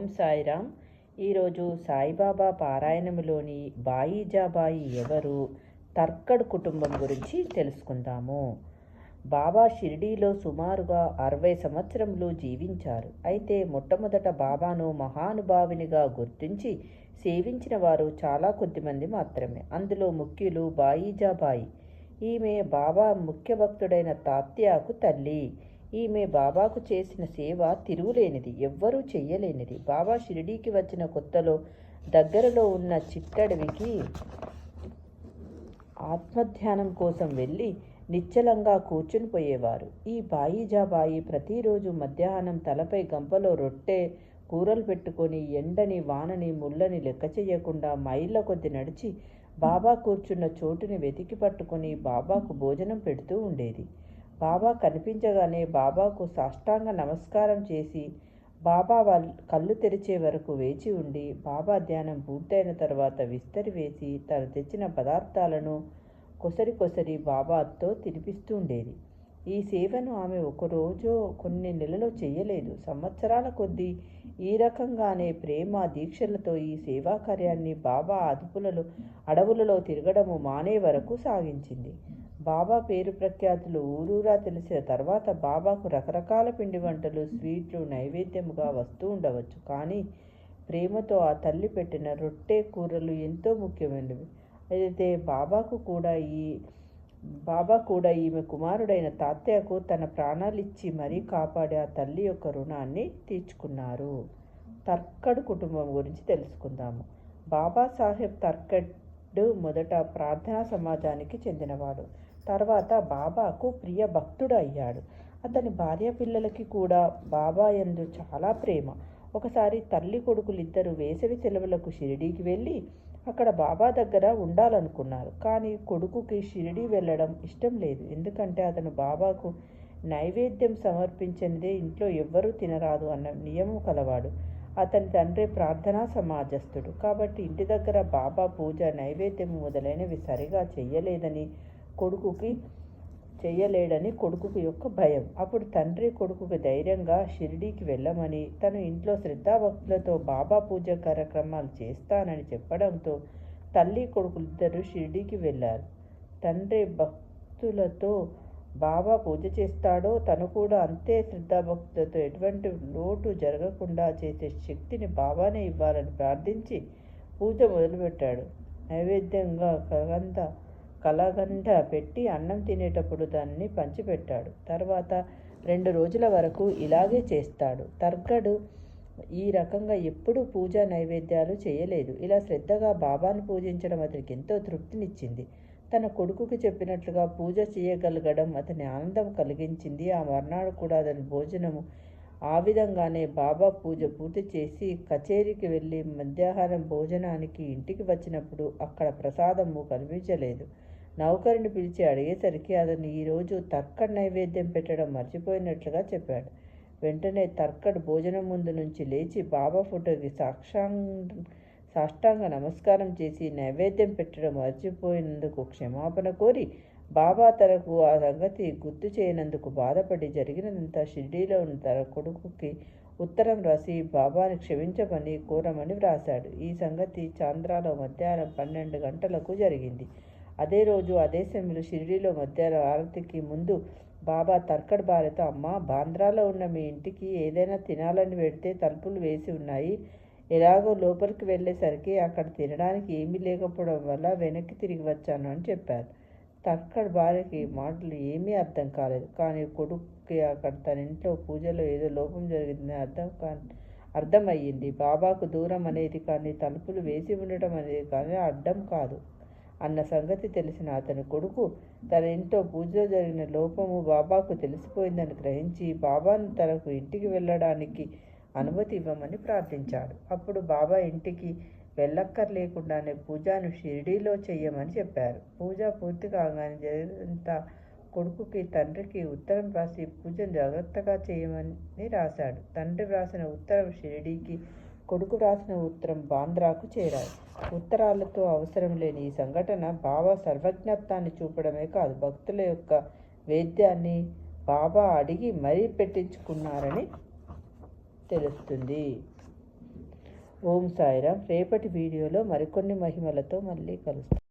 ఓం సాయిరామ్. ఈరోజు సాయిబాబా పారాయణములోని బాయిజాబాయి ఎవరు? తర్కడ్ కుటుంబం గురించి తెలుసుకుందాము. బాబా షిరిడీలో సుమారుగా అరవై సంవత్సరములు జీవించారు. అయితే మొట్టమొదట బాబాను మహానుభావినిగా గుర్తించి సేవించిన వారు చాలా కొద్దిమంది మాత్రమే. అందులో ముఖ్యులు బాయిజాబాయి. ఈమె బాబా ముఖ్య భక్తుడైన తాత్యాకు తల్లి. ఈమె బాబాకు చేసిన సేవ తిరుగులేనిది ఎవ్వరూ చెయ్యలేనిది. బాబా షిరిడీకి వచ్చిన కొత్తలో దగ్గరలో ఉన్న చిట్టడవికి ఆత్మధ్యానం కోసం వెళ్ళి నిశ్చలంగా కూర్చుని పోయేవారు. ఈ బాయిజాబాయి ప్రతిరోజు మధ్యాహ్నం తలపై గంపలో రొట్టె కూరలు పెట్టుకొని ఎండని వానని ముళ్ళని లెక్క చేయకుండా మైళ్ళ కొద్ది నడిచి బాబా కూర్చున్న చోటుని వెతికి పట్టుకొని బాబాకు భోజనం పెడుతూ ఉండేది. బాబా కనిపించగానే బాబాకు సాష్టాంగ నమస్కారం చేసి బాబా వాళ్ళ కళ్ళు తెరిచే వరకు వేచి ఉండి బాబా ధ్యానం పూర్తయిన తర్వాత విస్తరి వేసి తను తెచ్చిన పదార్థాలను కొసరి కొసరి బాబాతో తినిపిస్తూ ఉండేది. ఈ సేవను ఆమె ఒకరోజు కొన్ని నెలలో చేయలేదు. సంవత్సరాల కొద్దీ ఈ రకంగానే ప్రేమ దీక్షలతో ఈ సేవా కార్యాన్ని బాబా అదుపులలో అడవులలో తిరగడము మానే వరకు సాగించింది. బాబా పేరు ప్రఖ్యాతులు ఊరూరా తెలిసిన తర్వాత బాబాకు రకరకాల పిండి వంటలు స్వీట్లు నైవేద్యముగా వస్తూ ఉండవచ్చు. కానీ ప్రేమతో ఆ తల్లి పెట్టిన రొట్టె కూరలు ఎంతో ముఖ్యమైనవి. అయితే బాబాకు కూడా ఈ బాబా కూడా ఈమె కుమారుడైన తాత్యకు తన ప్రాణాలిచ్చి మరీ కాపాడి ఆ తల్లి యొక్క రుణాన్ని తీర్చుకున్నారు. తర్కడ్ కుటుంబం గురించి తెలుసుకుందాము. బాబాసాహెబ్ తర్కడ్ మొదట ప్రార్థనా సమాజానికి చెందినవాడు. తర్వాత బాబాకు ప్రియ భక్తుడు అయ్యాడు అతని భార్య పిల్లలకి కూడా బాబా ఎందు చాలా ప్రేమ. ఒకసారి తల్లి కొడుకులిద్దరూ వేసవి సెలవులకు షిరిడీకి వెళ్ళి అక్కడ బాబా దగ్గర ఉండాలనుకున్నారు. కానీ కొడుకుకి షిరిడీ వెళ్ళడం ఇష్టం లేదు. ఎందుకంటే అతను బాబాకు నైవేద్యం సమర్పించినదే ఇంట్లో ఎవ్వరూ తినరాదు అన్న నియమం కలవాడు. అతని తండ్రి ప్రార్థనా సమాజస్థుడు. కాబట్టి ఇంటి దగ్గర బాబా పూజ నైవేద్యం మొదలైనవి సరిగా చెయ్యలేదని కొడుకుకి చెయ్యలేడని కొడుకుకి యొక్క భయం. అప్పుడు తండ్రి కొడుకుకి ధైర్యంగా షిరిడీకి వెళ్ళమని తను ఇంట్లో శ్రద్ధాభక్తులతో బాబా పూజ కార్యక్రమాలు చేస్తానని చెప్పడంతో తల్లి కొడుకులిద్దరూ షిరిడీకి వెళ్ళారు. తండ్రి భక్తులతో బాబా పూజ చేస్తాడో తను కూడా అంతే శ్రద్ధాభక్తులతో ఎటువంటి లోటు జరగకుండా చేసే శక్తిని బాబానే ఇవ్వాలని ప్రార్థించి పూజ మొదలుపెట్టాడు. నైవేద్యంగా కగంధ కలగంట పెట్టి అన్నం తినేటప్పుడు దాన్ని పంచిపెట్టాడు. తర్వాత రెండు రోజుల వరకు ఇలాగే చేస్తాడు. తర్గడు ఈ రకంగా ఎప్పుడూ పూజా నైవేద్యాలు చేయలేదు. ఇలా శ్రద్ధగా బాబాను పూజించడం అతనికి ఎంతో తృప్తినిచ్చింది. తన కొడుకుకి చెప్పినట్లుగా పూజ చేయగలగడం అతని ఆనందం కలిగించింది. ఆ మర్నాడు కూడా అతని భోజనము ఆ విధంగానే బాబా పూజ పూర్తి చేసి కచేరీకి వెళ్ళి మధ్యాహ్నం భోజనానికి ఇంటికి వచ్చినప్పుడు అక్కడ ప్రసాదము కనిపించలేదు. నౌకరిని పిలిచి అడిగేసరికి అతను ఈరోజు తర్కడ్ నైవేద్యం పెట్టడం మర్చిపోయినట్లుగా చెప్పాడు. వెంటనే తర్కడ్ భోజనం ముందు నుంచి లేచి బాబా ఫోటోకి సాక్షాంగ్ సాష్టాంగ నమస్కారం చేసి నైవేద్యం పెట్టడం మర్చిపోయినందుకు క్షమాపణ కోరి బాబా తనకు ఆ సంగతి గుర్తు చేయనందుకు బాధపడి జరిగినదంతా షిర్డీలో ఉన్న తన కొడుకుకి ఉత్తరం రాసి బాబాని క్షమించమని కోరమని వ్రాశాడు. ఈ సంగతి చాంద్రాలో మధ్యాహ్నం పన్నెండు గంటలకు జరిగింది. అదే రోజు అదే సమయంలో షిరిడీలో మధ్యాహ్నం ఆరతికి ముందు బాబా తర్కడ్ భార్యతో అమ్మ బాంద్రాలో ఉన్న మీ ఇంటికి ఏదైనా తినాలని పెడితే తలుపులు వేసి ఉన్నాయి. ఎలాగో లోపలికి వెళ్ళేసరికి అక్కడ తినడానికి ఏమీ లేకపోవడం వల్ల వెనక్కి తిరిగి వచ్చాను అని చెప్పారు. తర్కడ్ భార్యకి మాటలు ఏమీ అర్థం కాలేదు. కానీ కొడుక్కి అక్కడ తన ఇంట్లో పూజలో ఏదో లోపం జరిగిందని అర్థం కా అర్థమయ్యింది. బాబాకు దూరం అనేది కానీ తలుపులు వేసి ఉండటం అనేది కానీ అడ్డం కాదు అన్న సంగతి తెలిసిన అతని కొడుకు తన ఇంట్లో పూజలో జరిగిన లోపము బాబాకు తెలిసిపోయిందని గ్రహించి బాబాను తనకు ఇంటికి వెళ్ళడానికి అనుమతి ఇవ్వమని ప్రార్థించాడు. అప్పుడు బాబా ఇంటికి వెళ్ళక్కర్లేకుండానే పూజను షిరిడీలో చెయ్యమని చెప్పారు. పూజ పూర్తి కాగానే జరిగినంత కొడుకుకి తండ్రికి ఉత్తరం రాసి పూజను జాగ్రత్తగా చేయమని రాశాడు. తండ్రి వ్రాసిన ఉత్తరం షిరిడీకి కొడుకు రాసిన ఉత్తరం బాంద్రాకు చేరాయి ఉత్తరాలతో అవసరం లేని ఈ సంఘటన బాబా సర్వజ్ఞత్వాన్ని చూపడమే కాదు భక్తుల యొక్క వేద్యాన్ని బాబా అడిగి మరీ పెట్టించుకున్నారని తెలుస్తుంది. ఓం సాయిరామ్. రేపటి వీడియోలో మరికొన్ని మహిమలతో మళ్ళీ కలుస్తాం.